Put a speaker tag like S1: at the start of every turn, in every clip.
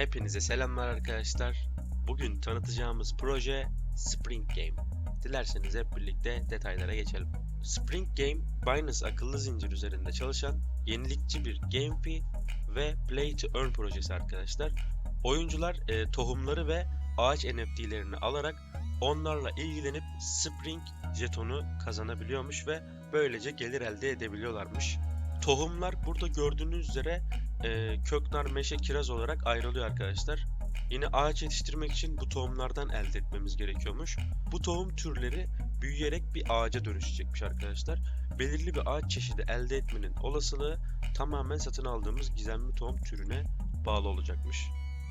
S1: Hepinize selamlar arkadaşlar. Bugün tanıtacağımız proje Spring Game. Dilerseniz hep birlikte detaylara geçelim. Spring Game, Binance akıllı zincir üzerinde çalışan yenilikçi bir GameFi ve Play to Earn projesi arkadaşlar. Oyuncular e, tohumları ve ağaç NFT'lerini alarak onlarla ilgilenip Spring jetonu kazanabiliyormuş ve böylece gelir elde edebiliyorlarmış. Tohumlar burada gördüğünüz üzere e, köknar, meşe, kiraz olarak ayrılıyor arkadaşlar. Yine ağaç yetiştirmek için bu tohumlardan elde etmemiz gerekiyormuş. Bu tohum türleri büyüyerek bir ağaca dönüşecekmiş arkadaşlar. Belirli bir ağaç çeşidi elde etmenin olasılığı tamamen satın aldığımız gizemli tohum türüne bağlı olacakmış.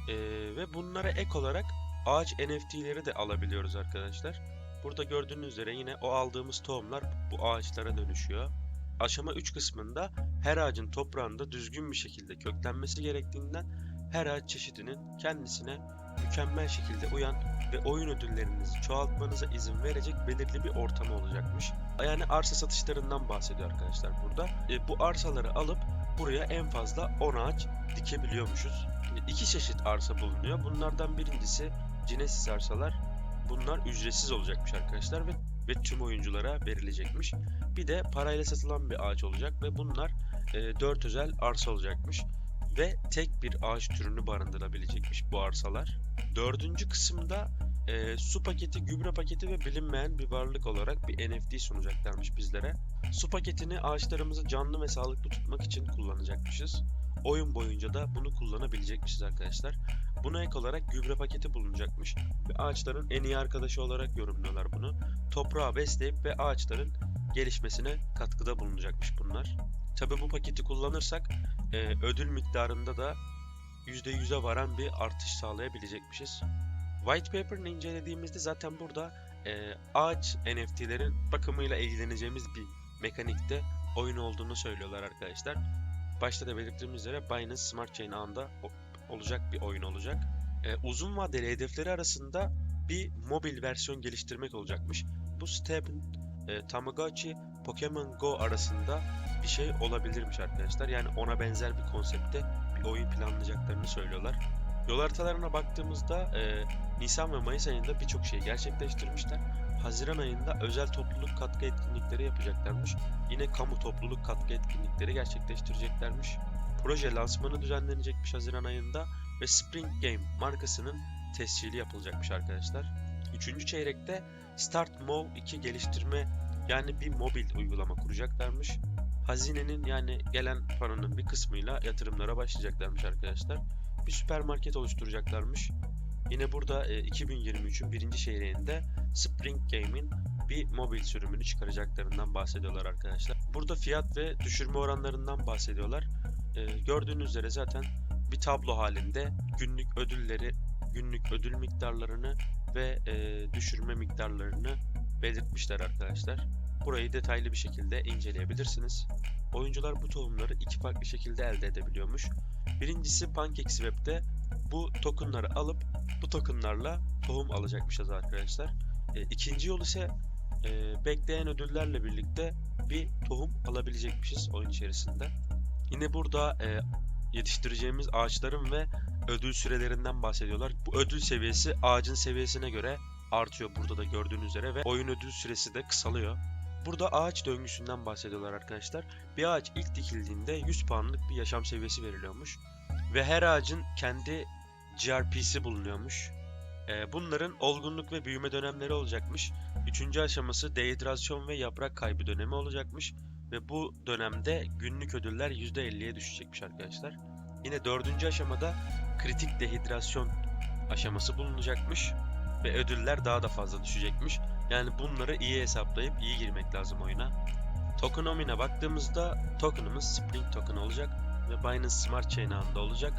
S1: E, ve bunlara ek olarak ağaç NFT'leri de alabiliyoruz arkadaşlar. Burada gördüğünüz üzere yine o aldığımız tohumlar bu ağaçlara dönüşüyor. Aşama 3 kısmında her ağacın toprağında düzgün bir şekilde köklenmesi gerektiğinden her ağaç çeşidinin kendisine mükemmel şekilde uyan ve oyun ödüllerinizi çoğaltmanıza izin verecek belirli bir ortamı olacakmış. Yani arsa satışlarından bahsediyor arkadaşlar burada. E, bu arsaları alıp buraya en fazla 10 ağaç dikebiliyormuşuz. E, iki çeşit arsa bulunuyor. Bunlardan birincisi Genesis arsalar. Bunlar ücretsiz olacakmış arkadaşlar ve ve tüm oyunculara verilecekmiş. Bir de parayla satılan bir ağaç olacak ve bunlar e, 4 özel arsa olacakmış. Ve tek bir ağaç türünü barındırabilecekmiş bu arsalar. Dördüncü kısımda e, su paketi, gübre paketi ve bilinmeyen bir varlık olarak bir NFT sunacaklarmış bizlere. Su paketini ağaçlarımızı canlı ve sağlıklı tutmak için kullanacakmışız. Oyun boyunca da bunu kullanabilecekmişiz arkadaşlar. Buna ek olarak gübre paketi bulunacakmış ve ağaçların en iyi arkadaşı olarak yorumluyorlar bunu. Toprağı besleyip ve ağaçların gelişmesine katkıda bulunacakmış bunlar. Tabi bu paketi kullanırsak e, ödül miktarında da %100'e varan bir artış sağlayabilecekmişiz. White Paper'ını incelediğimizde zaten burada e, ağaç NFT'lerin bakımıyla ilgileneceğimiz bir mekanikte oyun olduğunu söylüyorlar arkadaşlar. Başta da belirttiğimiz üzere Binance Smart Chain ağında olacak bir oyun olacak. E, uzun vadeli hedefleri arasında bir mobil versiyon geliştirmek olacakmış. Bu Step'in e, Tamagotchi Pokemon Go arasında bir şey olabilirmiş arkadaşlar. Yani ona benzer bir konsepte bir oyun planlayacaklarını söylüyorlar. Yol haritalarına baktığımızda e, Nisan ve Mayıs ayında birçok şey gerçekleştirmişler. Haziran ayında özel topluluk katkı etkinlikleri yapacaklarmış. Yine kamu topluluk katkı etkinlikleri gerçekleştireceklermiş. Proje lansmanı düzenlenecekmiş Haziran ayında ve Spring Game markasının tescili yapılacakmış arkadaşlar. Üçüncü çeyrekte Start Move 2 geliştirme yani bir mobil uygulama kuracaklarmış. Hazinenin yani gelen paranın bir kısmıyla yatırımlara başlayacaklarmış arkadaşlar. Bir süpermarket oluşturacaklarmış. Yine burada e, 2023'ün birinci çeyreğinde Spring Game'in bir mobil sürümünü çıkaracaklarından bahsediyorlar arkadaşlar. Burada fiyat ve düşürme oranlarından bahsediyorlar. E, gördüğünüz üzere zaten bir tablo halinde günlük ödülleri, günlük ödül miktarlarını ve e, düşürme miktarlarını belirtmişler arkadaşlar. Burayı detaylı bir şekilde inceleyebilirsiniz. Oyuncular bu tohumları iki farklı şekilde elde edebiliyormuş. Birincisi PancakeSwap'te bu tokenları alıp bu tokenlarla tohum alacakmışız arkadaşlar. E, ikinci yol ise e, bekleyen ödüllerle birlikte bir tohum alabilecekmişiz oyun içerisinde. Yine burada e, yetiştireceğimiz ağaçların ve ödül sürelerinden bahsediyorlar. Bu ödül seviyesi ağacın seviyesine göre artıyor burada da gördüğünüz üzere ve oyun ödül süresi de kısalıyor. Burada ağaç döngüsünden bahsediyorlar arkadaşlar. Bir ağaç ilk dikildiğinde 100 puanlık bir yaşam seviyesi veriliyormuş. Ve her ağacın kendi GRP'si bulunuyormuş. Ee, bunların olgunluk ve büyüme dönemleri olacakmış. Üçüncü aşaması dehidrasyon ve yaprak kaybı dönemi olacakmış. Ve bu dönemde günlük ödüller %50'ye düşecekmiş arkadaşlar. Yine dördüncü aşamada kritik dehidrasyon aşaması bulunacakmış. Ve ödüller daha da fazla düşecekmiş. Yani bunları iyi hesaplayıp iyi girmek lazım oyuna. Tokenomi'ne baktığımızda tokenımız Spring token olacak ve Binance Smart Chain ağında olacak.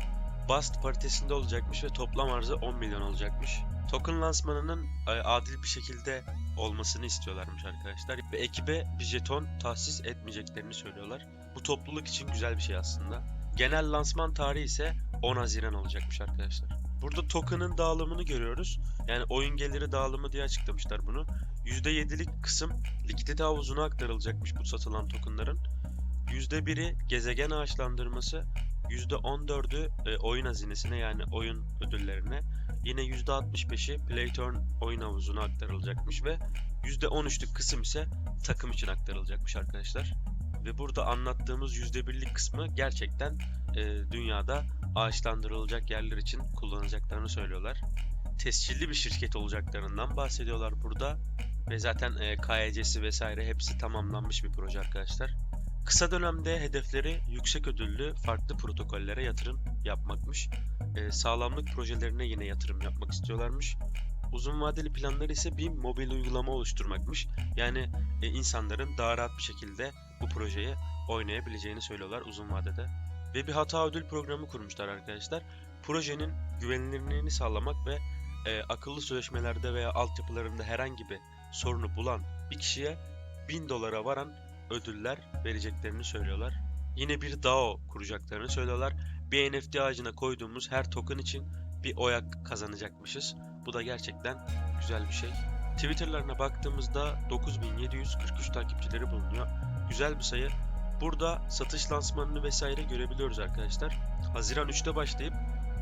S1: Bust paritesinde olacakmış ve toplam arzı 10 milyon olacakmış. Token lansmanının e, adil bir şekilde olmasını istiyorlarmış arkadaşlar ve ekibe bir jeton tahsis etmeyeceklerini söylüyorlar. Bu topluluk için güzel bir şey aslında. Genel lansman tarihi ise 10 Haziran olacakmış arkadaşlar. Burada token'ın dağılımını görüyoruz. Yani oyun geliri dağılımı diye açıklamışlar bunu. %7'lik kısım likidite havuzuna aktarılacakmış bu satılan tokenların. %1'i gezegen ağaçlandırması, %14'ü e, oyun hazinesine yani oyun ödüllerine. Yine %65'i Playturn oyun havuzuna aktarılacakmış ve %13'lük kısım ise takım için aktarılacakmış arkadaşlar. Ve burada anlattığımız %1'lik kısmı gerçekten e, dünyada ağaçlandırılacak yerler için kullanacaklarını söylüyorlar. Tescilli bir şirket olacaklarından bahsediyorlar burada. Ve zaten e, KYC'si vesaire hepsi tamamlanmış bir proje arkadaşlar. Kısa dönemde hedefleri yüksek ödüllü farklı protokollere yatırım yapmakmış. E, sağlamlık projelerine yine yatırım yapmak istiyorlarmış. Uzun vadeli planları ise bir mobil uygulama oluşturmakmış. Yani e, insanların daha rahat bir şekilde bu projeyi oynayabileceğini söylüyorlar uzun vadede. Ve bir hata ödül programı kurmuşlar arkadaşlar. Projenin güvenilirliğini sağlamak ve e, akıllı sözleşmelerde veya altyapılarında herhangi bir sorunu bulan bir kişiye 1000 dolara varan ödüller vereceklerini söylüyorlar. Yine bir DAO kuracaklarını söylüyorlar. Bir NFT ağacına koyduğumuz her token için bir oyak kazanacakmışız. Bu da gerçekten güzel bir şey. Twitter'larına baktığımızda 9743 takipçileri bulunuyor. Güzel bir sayı. Burada satış lansmanını vesaire görebiliyoruz arkadaşlar. Haziran 3'te başlayıp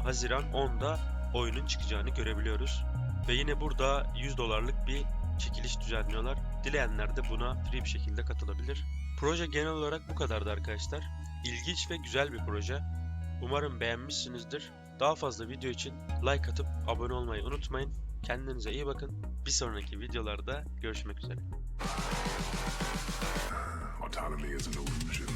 S1: Haziran 10'da oyunun çıkacağını görebiliyoruz. Ve yine burada 100 dolarlık bir çekiliş düzenliyorlar. Dileyenler de buna free bir şekilde katılabilir. Proje genel olarak bu kadardı arkadaşlar. İlginç ve güzel bir proje. Umarım beğenmişsinizdir. Daha fazla video için like atıp abone olmayı unutmayın. Kendinize iyi bakın. Bir sonraki videolarda görüşmek üzere. Autonomy is an illusion.